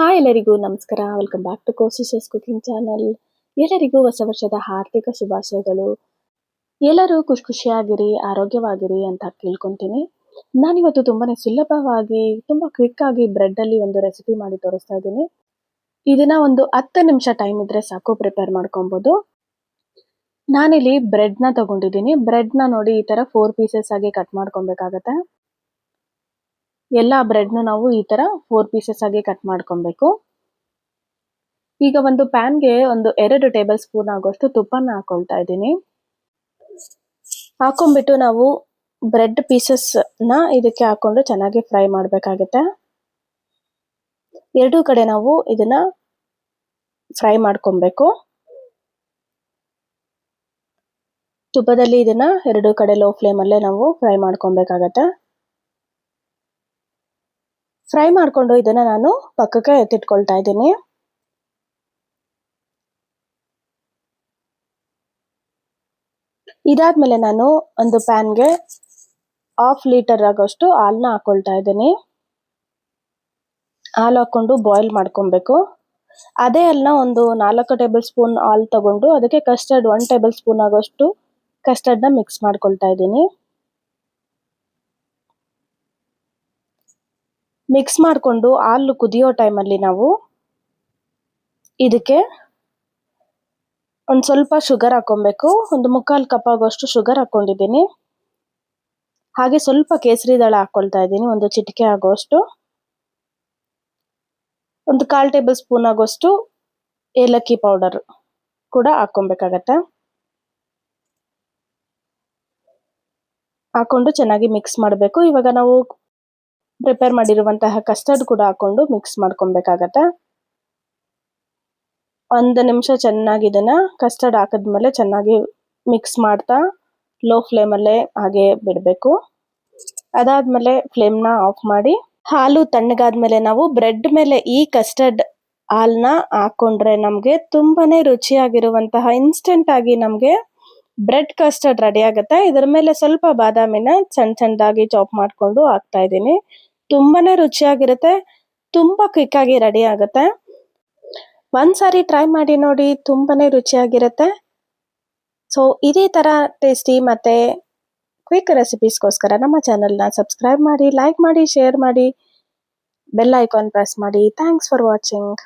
Hi ಎಲ್ಲರಿಗೂ ನಮಸ್ಕಾರ. Welcome back to ಕೋಸಿಸಸ್ ಕುಕಿಂಗ್ ಚಾನಲ್ ಎಲ್ಲರಿಗೂ ಹೊಸ ವರ್ಷದ ಹಾರ್ದಿಕ ಶುಭಾಶಯಗಳು. ಎಲ್ಲರೂ ಖುಷಿ ಖುಷಿಯಾಗಿರಿ, ಆರೋಗ್ಯವಾಗಿರಿ ಅಂತ ಕೇಳ್ಕೊತೀನಿ. ನಾನಿವತ್ತು ತುಂಬಾನೇ ಸುಲಭವಾಗಿ, ತುಂಬ ಕ್ವಿಕ್ ಆಗಿ ಬ್ರೆಡ್ ಅಲ್ಲಿ ಒಂದು ರೆಸಿಪಿ ಮಾಡಿ ತೋರಿಸ್ತಾ ಇದ್ದೀನಿ. ಇದನ್ನ ಒಂದು ಹತ್ತು ನಿಮಿಷ ಟೈಮ್ ಇದ್ರೆ ಸಾಕು ಪ್ರಿಪೇರ್ ಮಾಡ್ಕೊಬೋದು. ನಾನಿಲ್ಲಿ ಬ್ರೆಡ್ನ ತಗೊಂಡಿದ್ದೀನಿ. ಬ್ರೆಡ್ನ ನೋಡಿ ಈ ತರ ಫೋರ್ ಪೀಸಸ್ ಆಗಿ ಕಟ್ ಮಾಡ್ಕೊಬೇಕಾಗತ್ತೆ. ಎಲ್ಲ ಬ್ರೆಡ್ನ ನಾವು ಈ ತರ ಫೋರ್ ಪೀಸಸ್ ಆಗಿ ಕಟ್ ಮಾಡ್ಕೊಬೇಕು. ಈಗ ಒಂದು ಪ್ಯಾನ್ಗೆ ಒಂದು ಎರಡು ಟೇಬಲ್ ಸ್ಪೂನ್ ಆಗೋಷ್ಟು ತುಪ್ಪನ ಹಾಕೊಳ್ತಾ ಇದ್ದೀನಿ. ಹಾಕೊಂಡ್ಬಿಟ್ಟು ನಾವು ಬ್ರೆಡ್ ಪೀಸಸ್ನ ಇದಕ್ಕೆ ಹಾಕೊಂಡು ಚೆನ್ನಾಗಿ ಫ್ರೈ ಮಾಡಬೇಕಾಗತ್ತೆ. ಎರಡೂ ಕಡೆ ನಾವು ಇದನ್ನ ಫ್ರೈ ಮಾಡ್ಕೊಬೇಕು. ತುಪ್ಪದಲ್ಲಿ ಇದನ್ನ ಎರಡು ಕಡೆ ಲೋ ಫ್ಲೇಮಲ್ಲೇ ನಾವು ಫ್ರೈ ಮಾಡ್ಕೊಬೇಕಾಗತ್ತೆ. ಫ್ರೈ ಮಾಡಿಕೊಂಡು ಇದನ್ನು ನಾನು ಪಕ್ಕಕ್ಕೆ ಎತ್ತಿಟ್ಕೊಳ್ತಾ ಇದ್ದೀನಿ. ಇದಾದ್ಮೇಲೆ ನಾನು ಒಂದು ಪ್ಯಾನ್ಗೆ ಹಾಫ್ ಲೀಟರ್ ಆಗೋಷ್ಟು ಹಾಲನ್ನ ಹಾಕೊಳ್ತಾ ಇದ್ದೀನಿ. ಹಾಲು ಹಾಕೊಂಡು ಬಾಯ್ಲ್ ಮಾಡ್ಕೊಬೇಕು. ಅದೇ ಅಲ್ಲ ಒಂದು ನಾಲ್ಕು ಟೇಬಲ್ ಸ್ಪೂನ್ ಹಾಲು ತಗೊಂಡು ಅದಕ್ಕೆ ಕಸ್ಟರ್ಡ್ ಒನ್ ಟೇಬಲ್ ಸ್ಪೂನ್ ಆಗೋಷ್ಟು ಕಸ್ಟರ್ಡ್ನ ಮಿಕ್ಸ್ ಮಾಡ್ಕೊಳ್ತಾ ಇದ್ದೀನಿ. ಮಿಕ್ಸ್ ಮಾಡಿಕೊಂಡು ಹಾಲು ಕುದಿಯೋ ಟೈಮಲ್ಲಿ ನಾವು ಇದಕ್ಕೆ ಒಂದು ಸ್ವಲ್ಪ ಶುಗರ್ ಹಾಕೊಬೇಕು ಒಂದು ಮುಕ್ಕಾಲು ಕಪ್ ಆಗೋಷ್ಟು ಶುಗರ್ ಹಾಕ್ಕೊಂಡಿದ್ದೀನಿ. ಹಾಗೆ ಸ್ವಲ್ಪ ಕೇಸರಿ ದಳ ಹಾಕ್ಕೊಳ್ತಾ ಇದ್ದೀನಿ, ಒಂದು ಚಿಟಿಕೆ ಆಗೋಷ್ಟು. ಒಂದು ಕಾಲು ಟೇಬಲ್ ಸ್ಪೂನ್ ಆಗೋಷ್ಟು ಏಲಕ್ಕಿ ಪೌಡರ್ ಕೂಡ ಹಾಕೊಬೇಕಾಗತ್ತೆ ಹಾಕೊಂಡು ಚೆನ್ನಾಗಿ ಮಿಕ್ಸ್ ಮಾಡಬೇಕು. ಇವಾಗ ನಾವು ಪ್ರಿಪೇರ್ ಮಾಡಿರುವಂತಹ ಕಸ್ಟರ್ಡ್ ಕೂಡ ಹಾಕೊಂಡು ಮಿಕ್ಸ್ ಮಾಡ್ಕೊಬೇಕಾಗತ್ತೆ. ಒಂದು ನಿಮಿಷ ಚೆನ್ನಾಗಿ ಇದನ್ನ ಕಸ್ಟರ್ಡ್ ಹಾಕಿದ್ಮೇಲೆ ಚೆನ್ನಾಗಿ ಮಿಕ್ಸ್ ಮಾಡ್ತಾ ಲೋ ಫ್ಲೇಮಲ್ಲೇ ಹಾಗೆ ಬಿಡಬೇಕು. ಅದಾದ್ಮೇಲೆ ಫ್ಲೇಮ್ನ ಆಫ್ ಮಾಡಿ ಹಾಲು ತಣ್ಣಗಾದ್ಮೇಲೆ ನಾವು ಬ್ರೆಡ್ ಮೇಲೆ ಈ ಕಸ್ಟರ್ಡ್ ಹಾಲನ್ನ ಹಾಕೊಂಡ್ರೆ ನಮಗೆ ತುಂಬಾನೇ ರುಚಿಯಾಗಿರುವಂತಹ ಇನ್ಸ್ಟೆಂಟ್ ಆಗಿ ನಮಗೆ ಬ್ರೆಡ್ ಕಸ್ಟರ್ಡ್ ರೆಡಿ ಆಗುತ್ತೆ. ಇದರ ಮೇಲೆ ಸ್ವಲ್ಪ ಬಾದಾಮಿನ ಸಣ್ಣ ಸಣ್ಣದಾಗಿ ಚಾಪ್ ಮಾಡ್ಕೊಂಡು ಹಾಕ್ತಾ ಇದ್ದೀನಿ. ತುಂಬಾನೇ ರುಚಿಯಾಗಿರುತ್ತೆ, ತುಂಬ ಕ್ವಿಕ್ ಆಗಿ ರೆಡಿ ಆಗುತ್ತೆ. ಒಂದ್ಸಾರಿ ಟ್ರೈ ಮಾಡಿ ನೋಡಿ ತುಂಬಾ ರುಚಿಯಾಗಿರುತ್ತೆ. ಸೊ ಇದೇ ಥರ ಟೇಸ್ಟಿ ಮತ್ತು ಕ್ವಿಕ್ ರೆಸಿಪೀಸ್ಗೋಸ್ಕರ ನಮ್ಮ ಚಾನಲ್ನ ಸಬ್ಸ್ಕ್ರೈಬ್ ಮಾಡಿ ಲೈಕ್ ಮಾಡಿ ಶೇರ್ ಮಾಡಿ ಬೆಲ್ ಐಕಾನ್ ಪ್ರೆಸ್ ಮಾಡಿ. Thanks for watching